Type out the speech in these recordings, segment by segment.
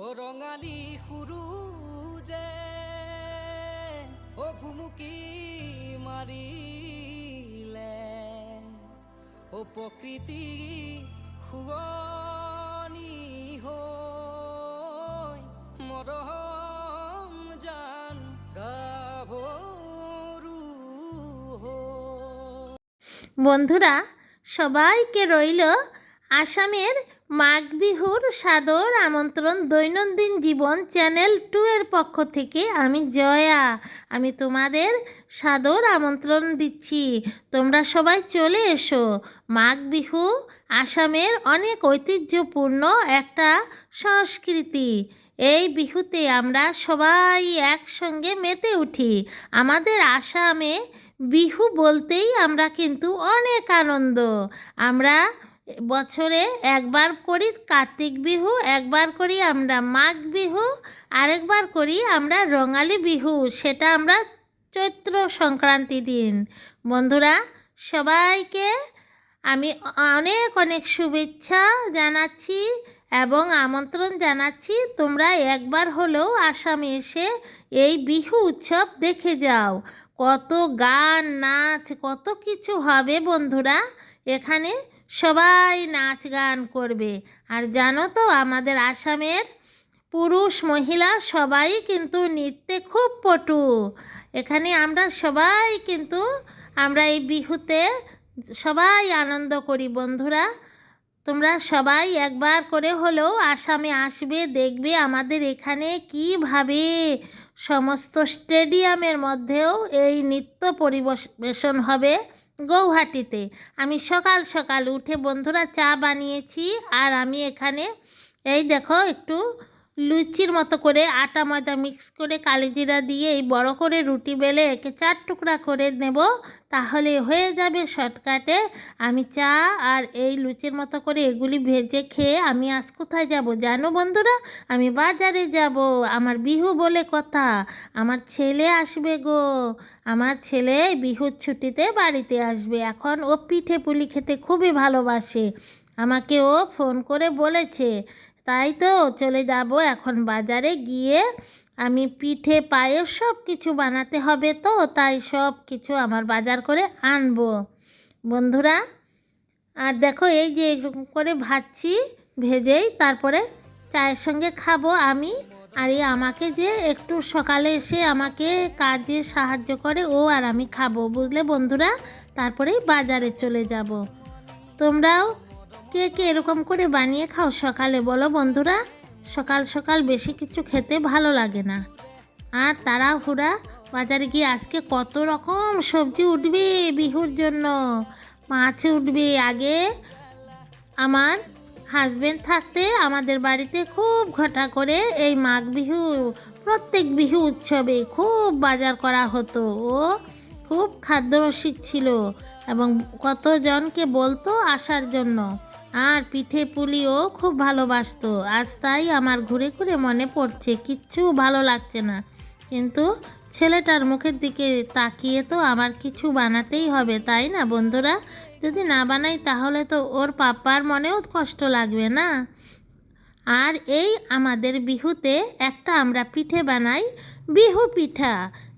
ও রঙালী সুৰু যে ও ভুমুকি মাৰিলে ও প্ৰকৃতি শুৱনি হৈ মৰম জান হৈ বন্ধুরা, সবাইকে রইল আসামের মাঘ বিহুর সাদর আমন্ত্রণ দৈনন্দিন জীবন চ্যানেল টু এর পক্ষ থেকে আমি জয়া। আমি তোমাদের সাদর আমন্ত্রণ দিচ্ছি। তোমরা সবাই চলে এসো। মাঘ বিহু আসামের অনেক ঐতিহ্যপূর্ণ একটা সংস্কৃতি। এই বিহুতে আমরা সবাই একসঙ্গে মেতে উঠি। আমাদের আসামে বিহু বলতেই আমরা কিন্তু অনেক আনন্দ। আমরা বছরে একবার করি কার্তিক বিহু, একবার করি আমরা মাঘ বিহু, আরেকবার করি আমরা রঙালী বিহু। সেটা আমরা চৈত্র সংক্রান্তি দিন। বন্ধুরা, সবাইকে আমি অনেক অনেক শুভেচ্ছা জানাচ্ছি এবং আমন্ত্রণ জানাচ্ছি। তোমরা একবার হলেও আসামে এসে এই বিহু উৎসব দেখে যাও। কত গান, নাচ, কত কিছু হবে বন্ধুরা, এখানে সবাই নাচ গান করবে। আর জানো তো, আমাদের আসামের পুরুষ মহিলা সবাই কিন্তু নৃত্যে খুব পটু। এখানে আমরা সবাই কিন্তু, আমরা এই বিহুতে সবাই আনন্দ করি বন্ধুরা। তোমরা সবাই একবার করে হলেও আসামে আসবে, দেখবে আমাদের এখানে কীভাবে সমস্ত স্টেডিয়ামের মধ্যেও এই নৃত্য পরিবেশন হবে। গৌহাটিতে। আমি সকাল সকাল উঠে বন্ধুরা চা বানিয়েছি আর আমি এখানে এই দেখো একটু লুচির মতো করে আটা ময়দা মিক্স করে কালিজিরা দিয়ে এই বড় করে রুটি বেলে একে চার টুকরা করে নেব, তাহলে হয়ে যাবে শর্টকাটে। আমি চা আর এই লুচির মতো করে এগুলি ভেজে খেয়ে আমি আজ কোথায় যাব জানো বন্ধুরা? আমি বাজারে যাব, আমার বিহু বলে কথা। আমার ছেলে আসবে গো। আমার ছেলে বিহুর ছুটিতে বাড়িতে আসবে। এখন ও পিঠে পুলি খেতে খুবই ভালোবাসে। আমাকে ও ফোন করে বলেছে তাই তো চলে যাব এখন বাজারে গিয়ে। আমি পিঠে, পায়েস সব কিছু বানাতে হবে তো, তাই সব কিছু আমার বাজার করে আনব। বন্ধুরা, আর দেখো এই যে এরকম করে ভাজছি, ভেজেই তারপরে চায়ের সঙ্গে খাব আমি। আর এই আমাকে যে একটু সকালে এসে আমাকে কাজে সাহায্য করে, ও আর আমি খাব, বুঝলে বন্ধুরা? তারপরেই বাজারে চলে যাব। তোমরাও কে কে এরকম করে বানিয়ে খাও সকালে, বলো বন্ধুরা? সকাল সকাল বেশি কিছু খেতে ভালো লাগে না। আর তারা হুরা বাজারে গিয়ে আজকে কত রকম সবজি উঠবে বিহুর জন্য? মাছ উঠবে। আগে আমার হাজবেন্ড থাকতে আমাদের বাড়িতে খুব ঘটা করে এই মাঘ বিহু, প্রত্যেক বিহু উৎসবে খুব বাজার করা হতো। ও খুব খাদ্যরসিক ছিল এবং কতজনকে বলতো আসার জন্য। আর পিঠে পুলিও খুব ভালোবাসতো। আজ তাই আমার ঘুরে ঘুরে মনে পড়ছে, কিচ্ছু ভালো লাগছে না। কিন্তু ছেলেটার মুখের দিকে তাকিয়ে তো আমার কিছু বানাতেই হবে, তাই না বন্ধুরা? যদি না বানাই তাহলে তো ওর পাপার মনেও কষ্ট লাগবে না। আর এই আমাদের বিহুতে একটা আমরা পিঠে বানাই বিহু পিঠা,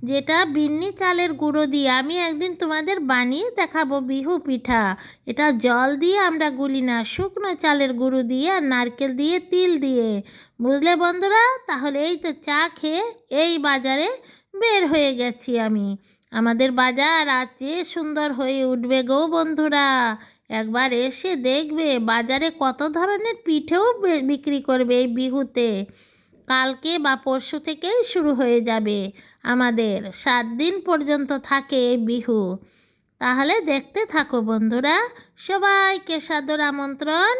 যেটা বিন্নি চালের গুঁড়ো দিয়ে আমি একদিন তোমাদের বানিয়ে দেখাবো বিহু পিঠা। এটা জল দিয়ে আমরা গুলি না, শুকনো চালের গুঁড়ো দিয়ে আর নারকেল দিয়ে, তিল দিয়ে। বুঝলে বন্ধুরা? তাহলে এই তো চা খেয়ে এই বাজারে বের হয়ে গেছি আমি। আমাদের বাজার আছে সুন্দর হয়ে উঠবে গো বন্ধুরা। একবার এসে দেখবে বাজারে কত ধরনের পিঠেও বিক্রি করবে এই বিহুতে। কালকে বা পরশু থেকেই শুরু হয়ে যাবে। আমাদের সাত দিন পর্যন্ত থাকে বিহু। তাহলে দেখতে থাকো বন্ধুরা। সবাইকে সাদর আমন্ত্রণ।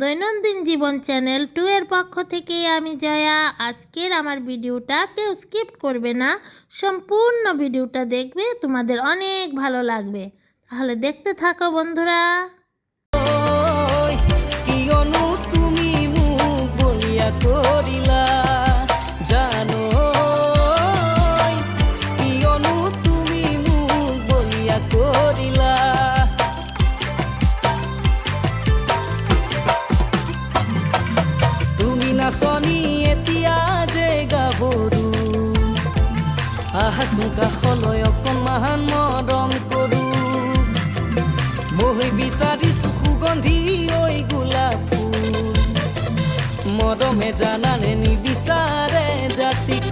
দৈনন্দিন জীবন চ্যানেল টু এর পক্ষ থেকে আমি জয়া। আজকের আমার ভিডিওটা কেউ স্কিপ করবে না। সম্পূর্ণ ভিডিওটা দেখবে, তোমাদের অনেক ভালো লাগবে। তাহলে দেখতে থাকো বন্ধুরা। তুমি মোক বলিয়া আহাচোন হলৈ অকণমান মৰম কৰো। মই বিচাৰিছো সুগন্ধি ঐ গোলাপ ফুল মৰমে জানানে নিবিচাৰে জাতিকুল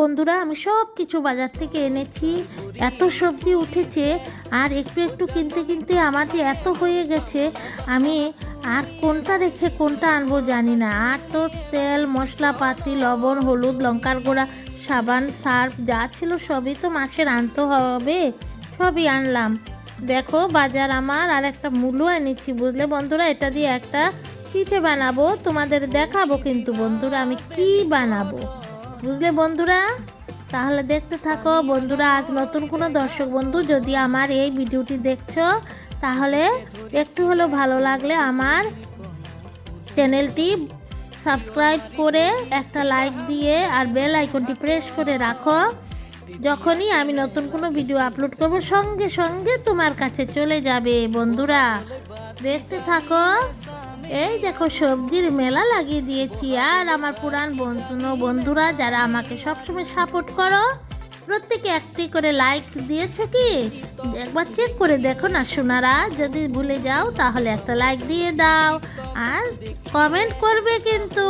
বন্ধুরা, আমি সব কিছু বাজার থেকে এনেছি। এত সবজি উঠেছে, আর একটু একটু কিনতে কিনতে আমার যে এত হয়ে গেছে, আমি আর কোনটা রেখে কোনটা আনব জানি না। আর তো তেল, মশলাপাতি, লবণ, হলুদ, লঙ্কার গুঁড়া, সাবান, সার্ফ, যা ছিল সবই তো মাসের আনতে হবে। সবই আনলাম। দেখো, বাজার আমার আর একটা মূল্য এনেছি, বুঝলে বন্ধুরা? এটা দিয়ে একটা পিঠে বানাবো? তোমাদের দেখাবো কিন্তু বন্ধুরা, আমি কি বানাবো? বুঝলে বন্ধুরা? তাহলে দেখতে থাকো বন্ধুরা, আজ নতুন কোনো দর্শক বন্ধু, যদি আমার এই ভিডিওটি দেখছ, তাহলে একটু হলেও ভালো লাগলে আমার চ্যানেলটি সাবস্ক্রাইব করে একটা লাইক দিয়ে আর বেল আইকনটি প্রেস করে রাখো। যখনই আমি নতুন কোনো ভিডিও আপলোড করব, সঙ্গে সঙ্গে তোমার কাছে চলে যাবে বন্ধুরা। দেখতে থাকো। এই দেখো, সবজির মেলা লাগিয়ে দিয়েছি। আর আমার পুরান বন্ধু বন্ধুরা, যারা আমাকে সবসময় সাপোর্ট করো, প্রত্যেকে একটি করে লাইক দিয়েছে কি? একবার চেক করে দেখো না সোনারা, যদি ভুলে যাও তাহলে একটা লাইক দিয়ে দাও। আর কমেন্ট করবে কিন্তু,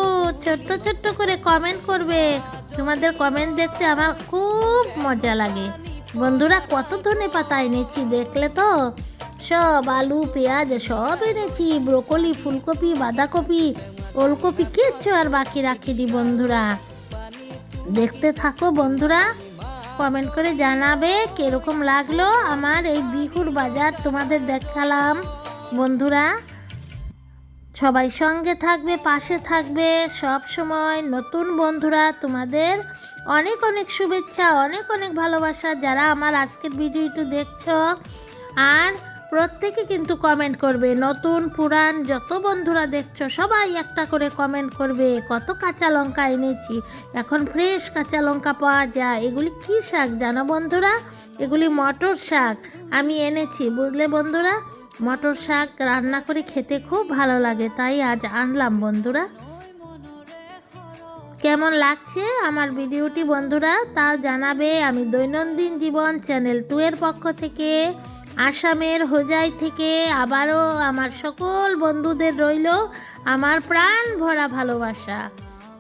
ছোট্ট ছোট্ট করে কমেন্ট করবে। তোমাদের কমেন্ট দেখতে আমার খুব মজা লাগে। বন্ধুরা, কত ধনে পাতা এনেছি দেখলে তো? সব আলু পেঁয়াজ, সব এনেছি। ব্রোকলি, ফুলকপি, বাঁধাকপি, ওলকপি কিচ্ছু আর বাকি রাখিনি বন্ধুরা। দেখতে থাকো বন্ধুরা। কমেন্ট করে জানাবে কীরকম লাগল আমার এই বিহুর বাজার। তোমাদের দেখালাম বন্ধুরা। সবাই সঙ্গে থাকবে, পাশে থাকবে। সব সময় নতুন বন্ধুরা তোমাদের অনেক অনেক শুভেচ্ছা, অনেক অনেক ভালোবাসা যারা আমার আজকের ভিডিওটি দেখছ। আর প্রত্যেকে কিন্তু কমেন্ট করবে। নতুন, পুরান, যত বন্ধুরা দেখছ, সবাই একটা করে কমেন্ট করবে। কত কাঁচা লঙ্কা এনেছি। এখন ফ্রেশ কাঁচা লঙ্কা পাওয়া যায়। এগুলি কী শাক জানো বন্ধুরা? এগুলি মটর শাক। আমি এনেছি, বুঝলে বন্ধুরা? মটর শাক রান্না করে খেতে খুব ভালো লাগে, তাই আজ আনলাম বন্ধুরা। কেমন লাগছে আমার ভিডিওটি বন্ধুরা, তা জানাবে আমি দৈনন্দিন জীবন চ্যানেল টু এর পক্ষ থেকে। আসামের হোজাই থেকে আবারও আমার সকল বন্ধুদের রইল আমার প্রাণ ভরা ভালোবাসা।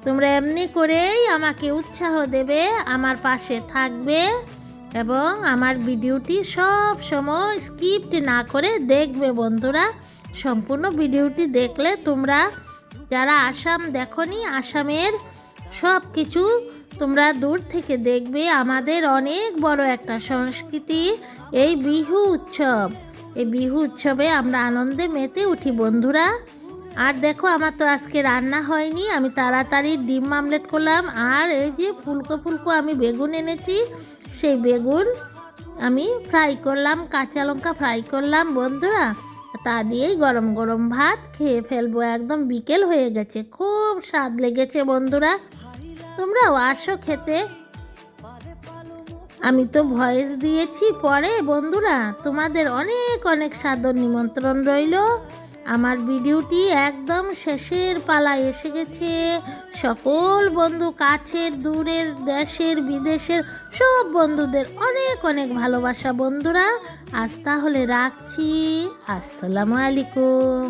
তোমরা এমনি করেই আমাকে উৎসাহ দেবে, আমার পাশে থাকবে এবং আমার ভিডিওটি সব সময় স্কিপ্ট না করে দেখবে বন্ধুরা। সম্পূর্ণ ভিডিওটি দেখলে তোমরা যারা আসাম দেখনি, আসামের সব কিছু তোমরা দূর থেকে দেখবে আমাদের অনেক বড় একটা সংস্কৃতি, এই বিহু উৎসব। এই বিহু উৎসবে আমরা আনন্দে মেতে উঠি, বন্ধুরা। আর দেখো, আমার তো আজকে রান্না হয়নি। আমি তাড়াতাড়ি ডিম আমলেট করলাম। আর এই যে ফুলকো ফুলকো আমি বেগুন এনেছি, সেই বেগুন আমি ফ্রাই করলাম, কাঁচা লঙ্কা ফ্রাই করলাম, বন্ধুরা। তা দিয়েই গরম গরম ভাত খেয়ে ফেলব। একদম বিকেল হয়ে গেছে। খুব স্বাদ লেগেছে, বন্ধুরা। তোমরাও আসো খেতে। আমি তো ভয়েস দিয়েছি পরে, বন্ধুরা, তোমাদের অনেক অনেক সাদর নিমন্ত্রণ রইল। আমার ভিডিওটি একদম শেষের পালায় এসে গেছে। সকল বন্ধু কাছের, দূরের, দেশের, বিদেশের, সব বন্ধুদের অনেক অনেক ভালোবাসা, বন্ধুরা। আজ তাহলে রাখছি। আসসালামু আলাইকুম।